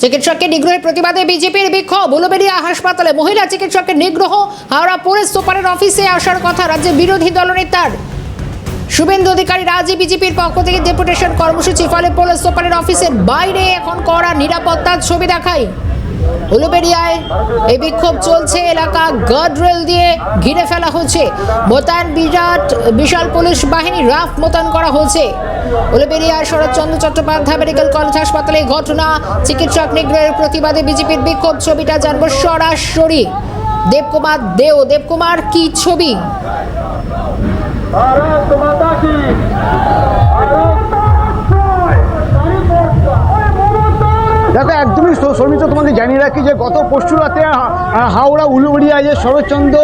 চিকিৎসককে নিগ্রহের প্রতিবাদে বিজেপির বিক্ষোভ। উলুবেড়িয়া হাসপাতালে মহিলা চিকিৎসকের নিগ্রহ। হাওড়া পুলিশ সুপারের অফিসে আসার কথা রাজ্যের বিরোধী দলনেতার। শুভেন্দু অধিকারী রাজ্যে বিজেপির পক্ষ থেকে ডেপুটেশন কর্মসূচি, ফলে পুলিশ সুপারের অফিসের বাইরে এখন করা নিরাপত্তার ছবি দেখায়। উলুবেড়িয়ায় এই বিক্ষোভ চলছে, এলাকা গার্ডরেল দিয়ে ঘিরে ফেলা হচ্ছে। মোতায়েন বিরাট, বিশাল পুলিশ বাহিনী রাফ মোতায়েন করা হয়েছে। উলুবেড়িয়ার শরৎচন্দ্র চট্টোপাধ্যায় মেডিকেল কলেজ হাসপাতালে ঘটনা। চিকিৎসক নিগ্রহের প্রতিবাদে বিজেপির বিক্ষোভ, ছবিটা জানব সরাসরি। দেবকুমার দেও, দেবকুমার, কি ছবি? দেখো, একদমই শর্মিত তোমাকে জানিয়ে রাখি যে গত পরশু রাতে হাওড়া, উলুবড়িয়া যে শরৎচন্দ্র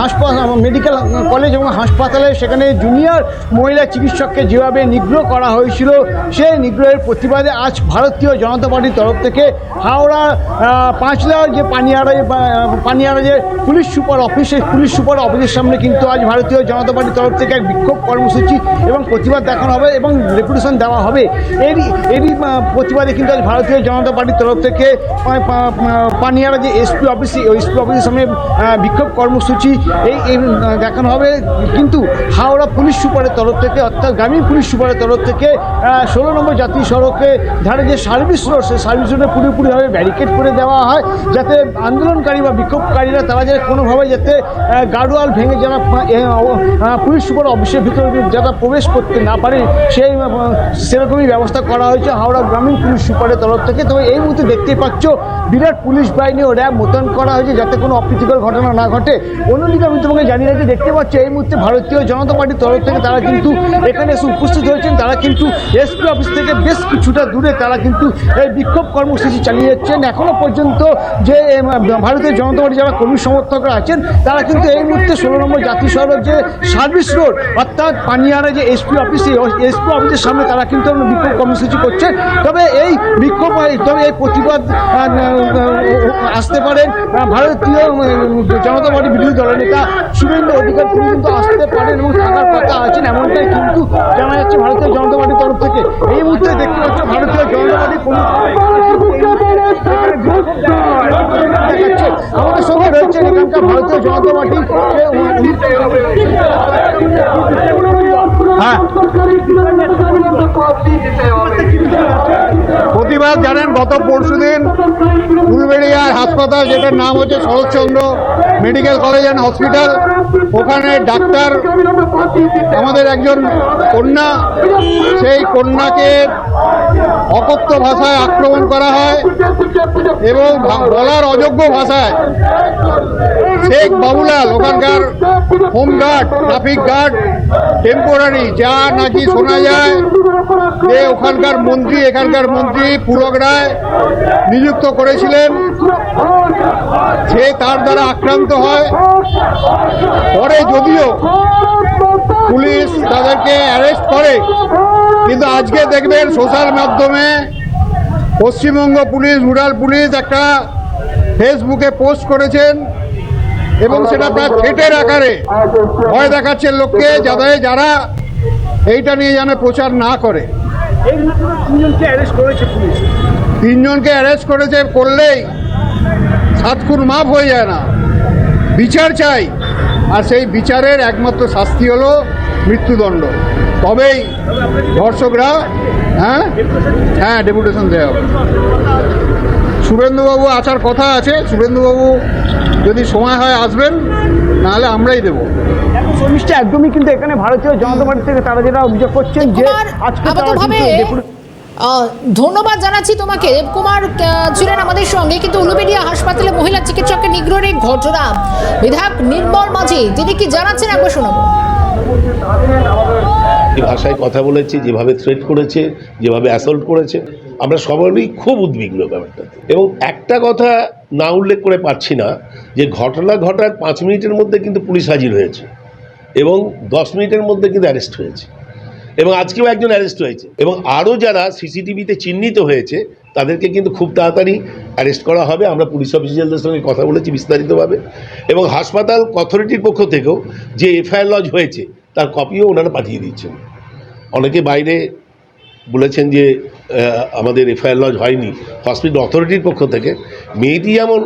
হাসপাতাল মেডিকেল কলেজ এবং হাসপাতালে সেখানে জুনিয়র মহিলা চিকিৎসককে যেভাবে নিগ্রহ করা হয়েছিল সেই নিগ্রহের প্রতিবাদে আজ ভারতীয় জনতা পার্টির তরফ থেকে হাওড়া পাঁচলার যে পানিয়ারা পানিয়ারা যে পুলিশ সুপার অফিস, সেই পুলিশ সুপার অফিসের সামনে কিন্তু আজ ভারতীয় জনতা পার্টির তরফ থেকে এক বিক্ষোভ কর্মসূচি এবং প্রতিবাদ দেখানো হবে এবং রেপুটেশন দেওয়া হবে। এরই এরই প্রতিবাদে কিন্তু আজ ভারতীয় জনতা পার্টির তরফ থেকে পানিয়ারা যে এসপি অফিস এসপি অফিসের সামনে বিক্ষোভ কর্মসূচি এই দেখানো হবে। কিন্তু হাওড়া পুলিশ সুপারের তরফ থেকে অর্থাৎ গ্রামীণ পুলিশ সুপারের তরফ থেকে ষোলো নম্বর জাতীয় সড়কে ধারে যে সার্ভিস রোড সেই সার্ভিস রোডে পুরোপুরিভাবে ব্যারিকেড করে দেওয়া হয় যাতে আন্দোলনকারী বা বিক্ষোভকারীরা তারা যাতে কোনোভাবে যাতে আহ, গার্ডওয়াল ভেঙে যারা পুলিশ সুপার অফিসের ভিতরে যারা প্রবেশ করতে না পারে সেই সেরকমই ব্যবস্থা করা হয়েছে হাওড়া গ্রামীণ পুলিশ সুপারের তরফ থেকে তবে এই মুহূর্তে দেখতেই পাচ্ছ বিরাট পুলিশ বাহিনী ও র্যাব মোতায়েন করা হয়েছে যাতে কোনো অপ্রীতিকর ঘটনা না ঘটে। অন্যদিকে আমি তোমাকে জানিয়ে রাখি, দেখতে পাচ্ছ এই মুহূর্তে ভারতীয় জনতা পার্টির তরফ থেকে তারা কিন্তু এখানে এসে উপস্থিত হয়েছেন। তারা কিন্তু এসপি অফিস থেকে বেশ কিছুটা দূরে তারা কিন্তু এই বিক্ষোভ কর্মসূচি চালিয়ে যাচ্ছেন। এখনও পর্যন্ত যে ভারতীয় জনতা পার্টি যারা কর্মী সমর্থকরা আছেন, তারা কিন্তু এই মুহূর্তে ষোলো নম্বর জাতীয় সড়ক যে সার্ভিস রোড, অর্থাৎ পানিয়ারে যে এসপি অফিস, এসপি অফিসের সামনে তারা কিন্তু বিক্ষোভ কর্মসূচি করছে। তবে এই বিক্ষোভ তবে এই প্রতিবাদ আসতে পারেন ভারতীয় জনতা পার্টি বিরোধী দলের নেতা শুভেন্দু অধিকার, তিনি কিন্তু আসতে পারেন এবং থাকার কথা আছেন, এমনটাই কিন্তু জানা যাচ্ছে ভারতীয় জনতা পার্টির তরফ থেকে এই মুহূর্তে দেখতে পাচ্ছ ভারতীয় জনতা দেখাচ্ছে। আমাদের সঙ্গে রয়েছে এখানকার ভারতীয় জনতা পার্টি প্রতিবাদ জানেন, গত পরশুদিন ফুলবেড়িয়ার হাসপাতাল, যেটার নাম হচ্ছে Saratchandra medical college and hospital, ওখানে ডাক্তার আমাদের একজন কন্যা, সেই কন্যাকে অকথ্য ভাষায় আক্রমণ করা হয় এবং বলার অযোগ্য ভাষায় শেখ বাবুলাল, ওখানকার home guard traffic guard, temporary যা নাকি শোনা যায় যে ওখানকার মন্ত্রী, এখানকার মন্ত্রী পুলক রায় নিযুক্ত করেছিলেন। সে তার দ্বারা আক্রান্ত হয়। পরে যদিও পুলিশ তাদেরকে অ্যারেস্ট করে, কিন্তু আজকে দেখবেন সোশ্যাল মাধ্যমে পশ্চিমবঙ্গ পুলিশ, রুরাল পুলিশ একটা ফেসবুকে পোস্ট করেছেন এবং সেটা প্রায় থ্রেটের আকারে ভয় দেখাচ্ছেন লোককে যাদের যারা এইটা নিয়ে যেন প্রচার না করে। তিনজনকে অ্যারেস্ট করেছে, করলেই সাত খুন মাফ হয়ে যায় না। বিচার চাই, আর সেই বিচারের একমাত্র শাস্তি হলো মৃত্যুদণ্ড। তবেই ধর্ষকরা হ্যাঁ? হ্যাঁ ডেপুটেশন দেওয়া হবে। শুভেন্দুবাবু আসার কথা আছে শুভেন্দুবাবু যদি সময় হয় আসবেন নাহলে আমরাই দেবো। এখন শর্মিষ্ঠা একদমই কিন্তু এখানে ভারতীয় জনতা পার্টি থেকে তারা যেটা অভিযোগ করছেন যে আজকে ধন্যবাদ জানাচ্ছি তোমাকে। দেবকুমার ছিলেন আমাদের সঙ্গে কিন্তু উলুবেড়িয়া হাসপাতালে মহিলা চিকিৎসকের নিগ্রহের এই ঘটনা। বিধায়ক নির্মল মাঝি তিনি কি জানাচ্ছেন? একবার শোনাবো। ভাষায় কথা বলেছে যেভাবে থ্রেট করেছে যেভাবে অ্যাসল্ট করেছে আমরা সবারই খুব উদ্বিগ্ন ব্যাপারটাতে। এবং একটা কথা না উল্লেখ করে পারছি না যে ঘটনা ঘটার পাঁচ মিনিটের মধ্যে কিন্তু পুলিশ হাজির হয়েছে এবং দশ মিনিটের মধ্যে কিন্তু অ্যারেস্ট হয়েছে। এবং আজকেও একজন অ্যারেস্ট হয়েছে এবং আরও যারা সিসিটিভিতে চিহ্নিত হয়েছে তাদেরকে কিন্তু খুব তাড়াতাড়ি অ্যারেস্ট করা হবে। আমরা পুলিশ অফিসিয়ালদের সঙ্গে কথা বলেছি বিস্তারিতভাবে। এবং হাসপাতাল অথরিটির পক্ষ থেকেও যে এফআইআর লজ হয়েছে তার কপিও ওনারা পাঠিয়ে দিচ্ছেন অনেকে বাইরে বলেছেন যে আমাদের এফআইআর লজ হয়নি। হসপিটাল অথরিটির পক্ষ থেকে মেয়েটি যেমন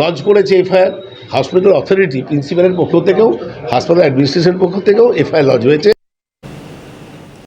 লজ করেছে এফআইআর হসপিটাল অথরিটি প্রিন্সিপালের পক্ষ থেকেও হাসপাতাল অ্যাডমিনিস্ট্রেশন পক্ষ থেকেও এফআইআর লজ হয়েছে।